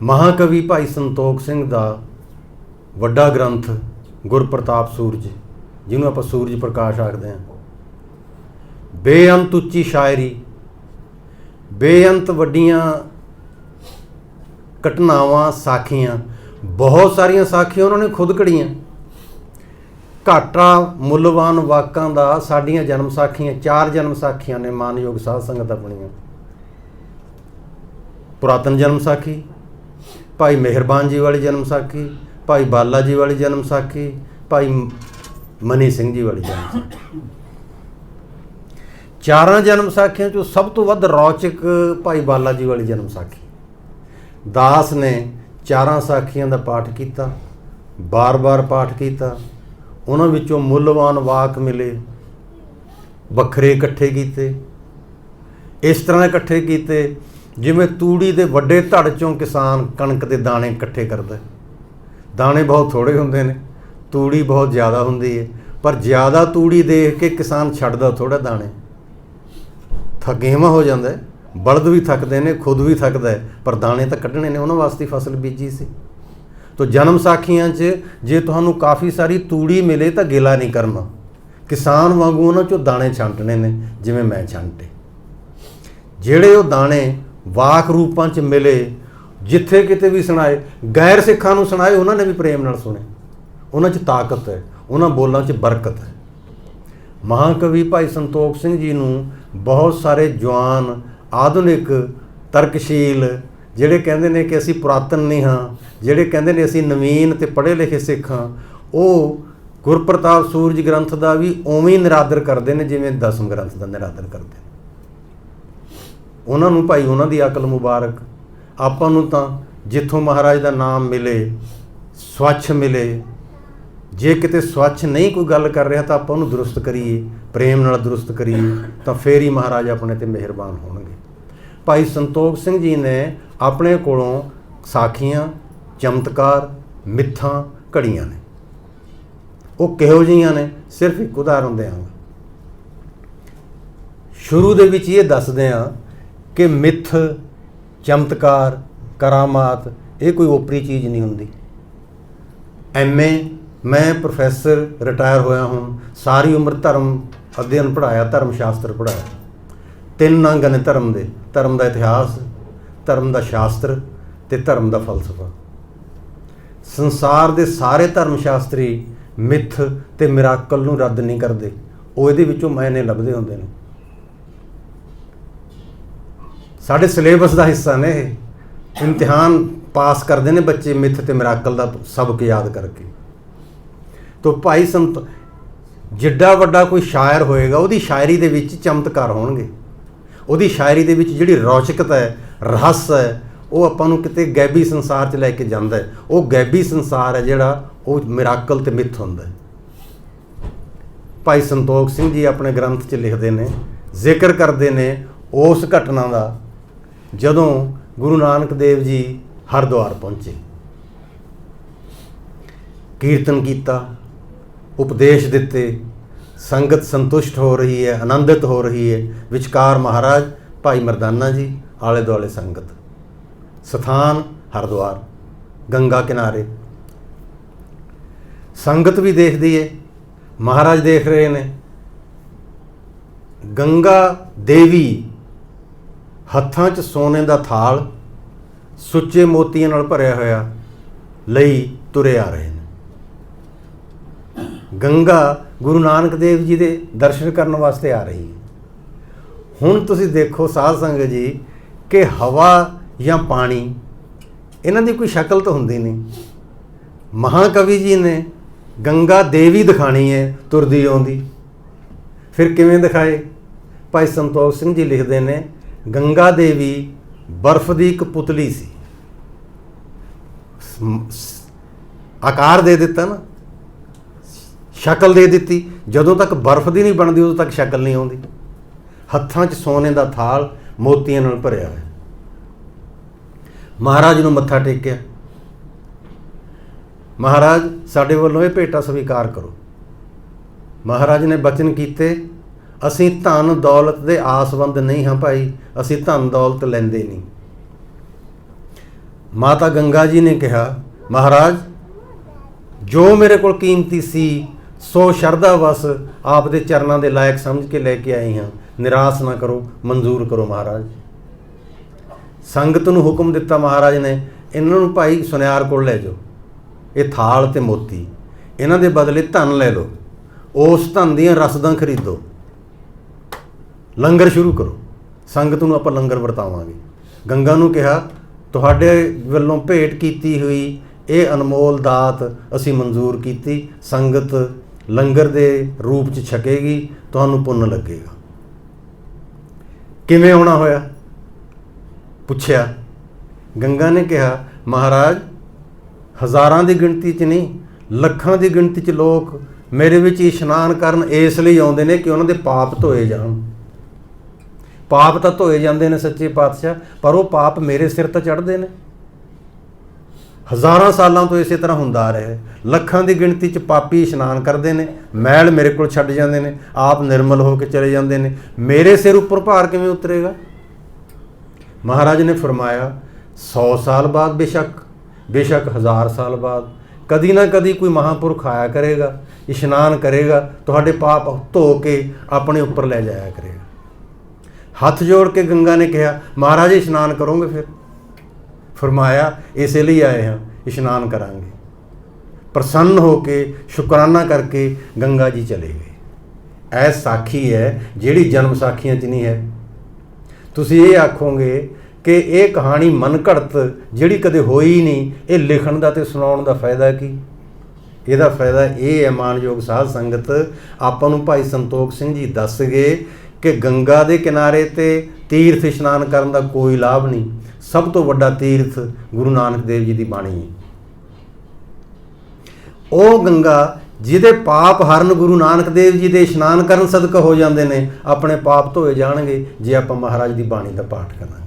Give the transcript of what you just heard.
ਮਹਾਕਵੀ ਭਾਈ ਸੰਤੋਖ ਸਿੰਘ ਦਾ ਵੱਡਾ ਗ੍ਰੰਥ, ਗੁਰਪ੍ਰਤਾਪ ਸੂਰਜ, ਜਿਹਨੂੰ ਆਪਾਂ ਸੂਰਜ ਪ੍ਰਕਾਸ਼ ਆਖਦੇ ਹਾਂ। ਬੇਅੰਤ ਉੱਚੀ ਸ਼ਾਇਰੀ, ਬੇਅੰਤ ਵੱਡੀਆਂ ਘਟਨਾਵਾਂ, ਸਾਖੀਆਂ, ਬਹੁਤ ਸਾਰੀਆਂ ਸਾਖੀਆਂ ਉਹਨਾਂ ਨੇ ਖੁਦ ਘੜੀਆਂ ਘਾਟਾ ਮੁੱਲਵਾਨ ਵਾਕਾਂ ਦਾ ਸਾਡੀਆਂ ਜਨਮ ਸਾਖੀਆਂ, ਚਾਰ ਜਨਮ ਸਾਖੀਆਂ ਨੇ ਮਾਨਯੋਗ ਸਾਧ ਸੰਗਤ ਆਪਣੀਆਂ। ਪੁਰਾਤਨ ਜਨਮ ਸਾਖੀ ਭਾਈ ਮਿਹਰਬਾਨ ਜੀ ਵਾਲੀ ਜਨਮ ਸਾਖੀ, ਭਾਈ ਬਾਲਾ ਜੀ ਵਾਲੀ ਜਨਮ ਸਾਖੀ, ਭਾਈ ਮਨੀ ਸਿੰਘ ਜੀ ਵਾਲੀ ਜਨਮ ਸਾਖੀ। ਚਾਰਾਂ ਜਨਮ ਸਾਖੀਆਂ ਚੋਂ ਸਭ ਤੋਂ ਵੱਧ ਰੌਚਕ ਭਾਈ ਬਾਲਾ ਜੀ ਵਾਲੀ ਜਨਮ ਸਾਖੀ। ਦਾਸ ਨੇ ਚਾਰਾਂ ਸਾਖੀਆਂ ਦਾ ਪਾਠ ਕੀਤਾ, ਬਾਰ-ਬਾਰ ਪਾਠ ਕੀਤਾ। ਉਹਨਾਂ ਵਿੱਚੋਂ ਮੁੱਲਵਾਨ ਵਾਕ ਮਿਲੇ, ਵੱਖਰੇ ਇਕੱਠੇ ਕੀਤੇ। ਇਸ ਤਰ੍ਹਾਂ ਇਕੱਠੇ ਕੀਤੇ ਜਿਵੇਂ ਤੂੜੀ ਦੇ ਵੱਡੇ ਧੜ ਚੋਂ ਕਿਸਾਨ ਕਣਕ ਦੇ ਦਾਣੇ ਇਕੱਠੇ ਕਰਦਾ ਦਾਣੇ ਬਹੁਤ ਥੋੜੇ ਹੁੰਦੇ ਨੇ, ਤੂੜੀ ਬਹੁਤ ਜ਼ਿਆਦਾ ਹੁੰਦੀ ਹੈ। ਪਰ ਜ਼ਿਆਦਾ ਤੂੜੀ ਦੇਖ ਕੇ ਕਿਸਾਨ ਛੱਡਦਾ ਥੋੜਾ ਦਾਣੇ। ਥਕੇਵਾ ਹੋ ਜਾਂਦਾ ਬਲਦ ਵੀ ਥੱਕਦੇ ਨੇ, ਖੁਦ ਵੀ ਥੱਕਦਾ ਪਰ ਦਾਣੇ ਤਾਂ ਕੱਢਣੇ ਨੇ, ਉਹਨਾਂ ਵਾਸਤੇ ਫਸਲ ਬੀਜੀ ਸੀ। ਤੋ ਜਨਮ ਸਾਖੀਆਂ 'ਚ ਜੇ ਤੁਹਾਨੂੰ ਕਾਫੀ ਸਾਰੀ ਤੂੜੀ ਮਿਲੇ ਤਾਂ ਗਿਲਾ ਨਹੀਂ ਕਰਨਾ। ਕਿਸਾਨ ਵਾਂਗੂ ਉਹਨਾਂ 'ਚੋਂ ਦਾਣੇ ਛਾਂਟਣੇ ਨੇ, ਜਿਵੇਂ ਮੈਂ ਛਾਂਟੇ। ਜਿਹੜੇ ਉਹ ਦਾਣੇ ਵਾਕ ਰੂਪਾਂ 'ਚ ਮਿਲੇ, ਜਿੱਥੇ ਕਿਤੇ ਵੀ ਸੁਣਾਏ, ਗੈਰ ਸਿੱਖਾਂ ਨੂੰ ਸੁਣਾਏ, ਉਹਨਾਂ ਨੇ ਵੀ ਪ੍ਰੇਮ ਨਾਲ ਸੁਣੇ। ਉਹਨਾਂ 'ਚ ਤਾਕਤ ਹੈ, ਉਹਨਾਂ ਬੋਲਾਂ 'ਚ ਬਰਕਤ ਹੈ। ਮਹਾਕਵੀ ਭਾਈ ਸੰਤੋਖ ਸਿੰਘ ਜੀ ਨੂੰ ਬਹੁਤ ਸਾਰੇ ਜਵਾਨ, ਆਧੁਨਿਕ, ਤਰਕਸ਼ੀਲ, ਜਿਹੜੇ ਕਹਿੰਦੇ ਨੇ ਕਿ ਅਸੀਂ ਪੁਰਾਤਨ ਨਹੀਂ ਹਾਂ, ਜਿਹੜੇ ਕਹਿੰਦੇ ਨੇ ਅਸੀਂ ਨਵੀਨ ਤੇ ਪੜ੍ਹੇ ਲਿਖੇ ਸਿੱਖ ਹਾਂ, ਉਹ ਗੁਰਪ੍ਰਤਾਪ ਸੂਰਜ ਗ੍ਰੰਥ ਦਾ ਵੀ ਉਵੇਂ ਹੀ ਨਿਰਾਦਰ ਕਰਦੇ ਨੇ ਜਿਵੇਂ ਦਸਮ ਗ੍ਰੰਥ ਦਾ ਨਿਰਾਦਰ ਕਰਦੇ ਨੇ। ਉਹਨਾਂ ਨੂੰ ਭਾਈ, ਉਹਨਾਂ ਦੀ ਅਕਲ ਮੁਬਾਰਕ। ਆਪਾਂ ਨੂੰ ਤਾਂ ਜਿੱਥੋਂ ਮਹਾਰਾਜ ਦਾ ਨਾਮ ਮਿਲੇ, ਸਵੱਛ ਮਿਲੇ। ਜੇ ਕਿਤੇ ਸਵੱਛ ਨਹੀਂ ਕੋਈ ਗੱਲ ਕਰ ਰਿਹਾ ਤਾਂ ਆਪਾਂ ਉਹਨੂੰ ਦਰੁਸਤ ਕਰੀਏ, ਪ੍ਰੇਮ ਨਾਲ ਦਰੁਸਤ ਕਰੀਏ, ਤਾਂ ਫੇਰ ਹੀ ਮਹਾਰਾਜ ਆਪਣੇ ਤੇ ਮਿਹਰਬਾਨ ਹੋਣਗੇ। ਭਾਈ ਸੰਤੋਖ ਸਿੰਘ ਜੀ ਨੇ ਆਪਣੇ ਕੋਲੋਂ ਸਾਖੀਆਂ, ਚਮਤਕਾਰ, ਮਿੱਥਾਂ ਘੜੀਆਂ ਨੇ। ਉਹ ਕਿਹੋ ਜਿਹੀਆਂ ਨੇ? ਸਿਰਫ ਇੱਕ ਉਦਾਹਰਨ ਦਿਆਂਗਾ। ਸ਼ੁਰੂ ਦੇ ਵਿੱਚ ਇਹ ਦੱਸਦੇ ਹਾਂ ਕਿ ਮਿੱਥ, ਚਮਤਕਾਰ, ਕਰਾਮਾਤ, ਇਹ ਕੋਈ ਓਪਰੀ ਚੀਜ਼ ਨਹੀਂ ਹੁੰਦੀ। ਐਮਏ, ਮੈਂ ਪ੍ਰੋਫੈਸਰ ਰਿਟਾਇਰ ਹੋਇਆ ਹੁਣ, ਸਾਰੀ ਉਮਰ ਧਰਮ ਅਧਿਐਨ ਪੜਾਇਆ ਧਰਮ ਸ਼ਾਸਤਰ ਪੜਾਇਆ ਤਿੰਨ ਅੰਗ ਨੇ ਧਰਮ ਦੇ, ਧਰਮ ਦਾ ਇਤਿਹਾਸ, ਧਰਮ ਦਾ ਸ਼ਾਸਤਰ ਤੇ ਧਰਮ ਦਾ ਫਲਸਫਾ। ਸੰਸਾਰ ਦੇ ਸਾਰੇ ਧਰਮ ਸ਼ਾਸਤਰੀ ਮਿੱਥ ਤੇ ਮਿਰਾਕਲ ਨੂੰ ਰੱਦ ਨਹੀਂ ਕਰਦੇ। ਉਹ ਇਹਦੇ ਵਿੱਚੋਂ ਮਾਇਨੇ ਲੱਭਦੇ ਹੁੰਦੇ ਨੇ। ਸਾਡੇ ਸਿਲੇਬਸ ਦਾ ਹਿੱਸਾ ਨੇ ਇਹ। ਇਮਤਿਹਾਨ ਪਾਸ ਕਰਦੇ ਨੇ ਬੱਚੇ ਮਿੱਥ ਤੇ ਮਿਰਾਕਲ ਦਾ ਸਬਕ ਯਾਦ ਕਰਕੇ। ਤੋ ਭਾਈ ਸੰਤ, ਜਿੱਡਾ ਵੱਡਾ ਕੋਈ ਸ਼ਾਇਰ ਹੋਏਗਾ, ਉਹਦੀ ਸ਼ਾਇਰੀ ਦੇ ਵਿੱਚ ਚਮਤਕਾਰ ਹੋਣਗੇ। ਉਹਦੀ ਸ਼ਾਇਰੀ ਦੇ ਵਿੱਚ ਜਿਹੜੀ ਰੌਚਕਤਾ ਹੈ, ਰਹੱਸ ਹੈ, ਉਹ ਆਪਾਂ ਨੂੰ ਕਿਤੇ ਗੈਬੀ ਸੰਸਾਰ 'ਚ ਲੈ ਕੇ ਜਾਂਦਾ ਹੈ। ਉਹ ਗੈਬੀ ਸੰਸਾਰ ਹੈ ਜਿਹੜਾ ਉਹ ਮਿਰਾਕਲ ਤੇ ਮਿੱਥ ਹੁੰਦਾ ਹੈ। ਭਾਈ ਸੰਤੋਖ ਸਿੰਘ ਜੀ ਆਪਣੇ ਗ੍ਰੰਥ 'ਚ ਲਿਖਦੇ ਨੇ, ਜ਼ਿਕਰ ਕਰਦੇ ਨੇ ਉਸ ਘਟਨਾ ਦਾ ਜਦੋਂ ਗੁਰੂ ਨਾਨਕ ਦੇਵ ਜੀ ਹਰਿਦੁਆਰ ਪਹੁੰਚੇ, ਕੀਰਤਨ ਕੀਤਾ, ਉਪਦੇਸ਼ ਦਿੱਤੇ, ਸੰਗਤ ਸੰਤੁਸ਼ਟ ਹੋ ਰਹੀ ਹੈ, ਆਨੰਦਿਤ ਹੋ ਰਹੀ ਹੈ, ਵਿਚਕਾਰ ਮਹਾਰਾਜ ਭਾਈ ਮਰਦਾਨਾ ਜੀ, ਆਲੇ ਦੁਆਲੇ ਸੰਗਤ, ਸਥਾਨ ਹਰਿਦੁਆਰ, ਗੰਗਾ ਕਿਨਾਰੇ। ਸੰਗਤ ਵੀ ਦੇਖਦੀ ਹੈ, ਮਹਾਰਾਜ ਦੇਖ ਰਹੇ ਨੇ, ਗੰਗਾ ਦੇਵੀ ਹੱਥਾਂ 'ਚ ਸੋਨੇ ਦਾ ਥਾਲ ਸੁੱਚੇ ਮੋਤੀਆਂ ਨਾਲ ਭਰਿਆ ਹੋਇਆ ਲਈ ਤੁਰੇ ਆ ਰਹੇ ਨੇ। ਗੰਗਾ ਗੁਰੂ ਨਾਨਕ ਦੇਵ ਜੀ ਦੇ ਦਰਸ਼ਨ ਕਰਨ ਵਾਸਤੇ ਆ ਰਹੀ ਹੈ। ਹੁਣ ਤੁਸੀਂ ਦੇਖੋ ਸਾਧ ਸੰਗਤ ਜੀ ਕਿ ਹਵਾ ਜਾਂ ਪਾਣੀ, ਇਹਨਾਂ ਦੀ ਕੋਈ ਸ਼ਕਲ ਤਾਂ ਹੁੰਦੀ ਨਹੀਂ। ਮਹਾਕਵੀ ਜੀ ਨੇ ਗੰਗਾ ਦੇਵੀ ਦਿਖਾਣੀ ਹੈ ਤੁਰਦੀ ਆਉਂਦੀ। ਫਿਰ ਕਿਵੇਂ ਦਿਖਾਏ? ਭਾਈ ਸੰਤੋਖ ਸਿੰਘ ਜੀ ਲਿਖਦੇ ਨੇ ਗੰਗਾ ਦੇਵੀ ਬਰਫ਼ ਦੀ ਇੱਕ ਪੁਤਲੀ ਸੀ। ਆਕਾਰ ਦੇ ਦਿੱਤਾ ਨਾ। ਸ਼ਕਲ ਦੇ ਦਿੱਤੀ। ਜਦੋਂ ਤੱਕ ਬਰਫ਼ ਦੀ ਨਹੀਂ ਬਣਦੀ, ਉਦੋਂ ਤੱਕ ਸ਼ਕਲ ਨਹੀਂ ਆਉਂਦੀ। ਹੱਥਾਂ 'ਚ ਸੋਨੇ ਦਾ ਥਾਲ ਮੋਤੀਆਂ ਨਾਲ ਭਰਿਆ ਹੋਇਆ। ਮਹਾਰਾਜ ਨੂੰ ਮੱਥਾ ਟੇਕਿਆ। ਮਹਾਰਾਜ, ਸਾਡੇ ਵੱਲੋਂ ਇਹ ਭੇਟਾ ਸਵੀਕਾਰ ਕਰੋ। ਮਹਾਰਾਜ ਨੇ ਬਚਨ ਕੀਤੇ। ਅਸੀਂ ਧਨ ਦੌਲਤ ਦੇ ਆਸਵੰਦ ਨਹੀਂ ਹਾਂ ਭਾਈ, ਅਸੀਂ ਧਨ ਦੌਲਤ ਲੈਂਦੇ ਨਹੀਂ। ਮਾਤਾ ਗੰਗਾ ਜੀ ਨੇ ਕਿਹਾ, ਮਹਾਰਾਜ, ਜੋ ਮੇਰੇ ਕੋਲ ਕੀਮਤੀ ਸੀ, ਸੋ ਸ਼ਰਧਾ ਵਸ ਆਪ ਦੇ ਚਰਨਾਂ ਦੇ ਲਾਇਕ ਸਮਝ ਕੇ ਲੈ ਕੇ ਆਏ ਹਾਂ। ਨਿਰਾਸ਼ ਨਾ ਕਰੋ, ਮਨਜ਼ੂਰ ਕਰੋ ਮਹਾਰਾਜ। ਸੰਗਤ ਨੂੰ ਹੁਕਮ ਦਿੱਤਾ ਮਹਾਰਾਜ ਨੇ, ਇਹਨਾਂ ਨੂੰ ਭਾਈ ਸੁਨਿਆਰ ਕੋਲ ਲੈ ਜਾਓ। ਇਹ ਥਾਲ ਤੇ ਮੋਤੀ। ਇਹਨਾਂ ਦੇ ਬਦਲੇ ਧਨ ਲੈ ਲਓ। ਉਸ ਧਨ ਦੀਆਂ ਰਸਦਾਂ ਖਰੀਦੋ। ਲੰਗਰ ਸ਼ੁਰੂ ਕਰੋ। ਸੰਗਤ ਨੂੰ ਆਪਾਂ ਲੰਗਰ ਵਰਤਾਵਾਂਗੇ। ਗੰਗਾ ਨੂੰ ਕਿਹਾ, ਤੁਹਾਡੇ ਵੱਲੋਂ ਭੇਟ ਕੀਤੀ ਹੋਈ ਇਹ ਅਨਮੋਲ ਦਾਤ ਅਸੀਂ ਮਨਜ਼ੂਰ ਕੀਤੀ। ਸੰਗਤ ਲੰਗਰ ਦੇ ਰੂਪ ਚ ਛਕੇਗੀ, ਤੁਹਾਨੂੰ ਪੁੰਨ ਲੱਗੇਗਾ। ਕਿਵੇਂ ਆਉਣਾ ਹੋਇਆ? ਪੁੱਛਿਆ। ਗੰਗਾ ਨੇ ਕਿਹਾ, ਮਹਾਰਾਜ, ਹਜ਼ਾਰਾਂ ਦੀ ਗਿਣਤੀ 'ਚ ਨਹੀਂ, ਲੱਖਾਂ ਦੀ ਗਿਣਤੀ 'ਚ ਲੋਕ ਮੇਰੇ ਵਿੱਚ ਇਸ਼ਨਾਨ ਕਰਨ ਇਸ ਲਈ ਆਉਂਦੇ ਨੇ ਕਿ ਉਹਨਾਂ ਦੇ ਪਾਪ ਧੋਏ ਜਾਣ। ਪਾਪ ਤਾਂ ਧੋਏ ਜਾਂਦੇ ਨੇ ਸੱਚੇ ਪਾਤਸ਼ਾਹ, ਪਰ ਉਹ ਪਾਪ ਮੇਰੇ ਸਿਰ ਤੇ ਚੜ੍ਹਦੇ ਨੇ। ਹਜ਼ਾਰਾਂ ਸਾਲਾਂ ਤੋਂ ਇਸੇ ਤਰ੍ਹਾਂ ਹੁੰਦਾ ਆ ਰਿਹਾ ਲੱਖਾਂ ਦੀ ਗਿਣਤੀ 'ਚ ਪਾਪੀ ਇਸ਼ਨਾਨ ਕਰਦੇ ਨੇ, ਮੈਲ ਮੇਰੇ ਕੋਲ ਛੱਡ ਜਾਂਦੇ ਨੇ, ਆਪ ਨਿਰਮਲ ਹੋ ਕੇ ਚਲੇ ਜਾਂਦੇ ਨੇ। ਮੇਰੇ ਸਿਰ ਉੱਪਰ ਭਾਰ ਕਿਵੇਂ ਉਤਰੇਗਾ? ਮਹਾਰਾਜ ਨੇ ਫਰਮਾਇਆ 100 ਸਾਲ ਬਾਅਦ ਬੇਸ਼ੱਕ ਬੇਸ਼ੱਕ ਹਜ਼ਾਰ ਸਾਲ ਬਾਅਦ। ਕਦੀ ਨਾ ਕਦੀ ਕੋਈ ਮਹਾਪੁਰਖ ਆਇਆ ਕਰੇਗਾ, ਇਸ਼ਨਾਨ ਕਰੇਗਾ, ਤੁਹਾਡੇ ਪਾਪ ਧੋ ਕੇ ਆਪਣੇ ਉੱਪਰ ਲੈ ਜਾਇਆ ਕਰੇਗਾ। ਹੱਥ ਜੋੜ ਕੇ ਗੰਗਾ ਨੇ ਕਿਹਾ, ਮਹਾਰਾਜ, ਇਸ਼ਨਾਨ ਕਰੋਗੇ ਫਿਰ? ਫਰਮਾਇਆ, ਇਸੇ ਲਈ ਆਏ ਹਾਂ, ਇਸ਼ਨਾਨ ਕਰਾਂਗੇ। ਪ੍ਰਸੰਨ ਹੋ ਕੇ ਸ਼ੁਕਰਾਨਾ ਕਰਕੇ ਗੰਗਾ ਜੀ ਚਲੇ ਗਏ। ਐ ਸਾਖੀ ਹੈ, ਜਿਹੜੀ ਜਨਮ ਸਾਖੀਆਂ 'ਚ ਨਹੀਂ ਹੈ। ਤੁਸੀਂ ਇਹ ਆਖੋਗੇ ਕਿ ਇਹ ਕਹਾਣੀ ਮਨ ਘੜਤ ਜਿਹੜੀ ਕਦੇ ਹੋਈ ਨਹੀਂ, ਇਹ ਲਿਖਣ ਦਾ ਤੇ ਸੁਣਾਉਣ ਦਾ ਫਾਇਦਾ ਕੀ? ਇਹਦਾ ਫਾਇਦਾ ਇਹ ਹੈ, ਮਾਨਯੋਗ ਸਾਧ ਸੰਗਤ, ਆਪਾਂ ਨੂੰ ਭਾਈ ਸੰਤੋਖ ਸਿੰਘ ਜੀ ਦੱਸ ਗਏ ਕਿ ਗੰਗਾ ਦੇ ਕਿਨਾਰੇ ਤੇ ਤੀਰਥ ਇਸ਼ਨਾਨ ਕਰਨ ਦਾ ਕੋਈ ਲਾਭ ਨਹੀਂ। ਸਭ ਤੋਂ ਵੱਡਾ ਤੀਰਥ ਗੁਰੂ ਨਾਨਕ ਦੇਵ ਜੀ ਦੀ ਬਾਣੀ ਹੈ। ਉਹ ਗੰਗਾ ਜਿਹਦੇ ਪਾਪ ਹਰਨ ਗੁਰੂ ਨਾਨਕ ਦੇਵ ਜੀ ਦੇ ਇਸ਼ਨਾਨ ਕਰਨ ਸਦਕਾ ਹੋ ਜਾਂਦੇ ਨੇ, ਆਪਣੇ ਪਾਪ ਧੋਏ ਜਾਣਗੇ ਜੇ ਆਪਾਂ ਮਹਾਰਾਜ ਦੀ ਬਾਣੀ ਦਾ ਪਾਠ ਕਰਾਂਗੇ।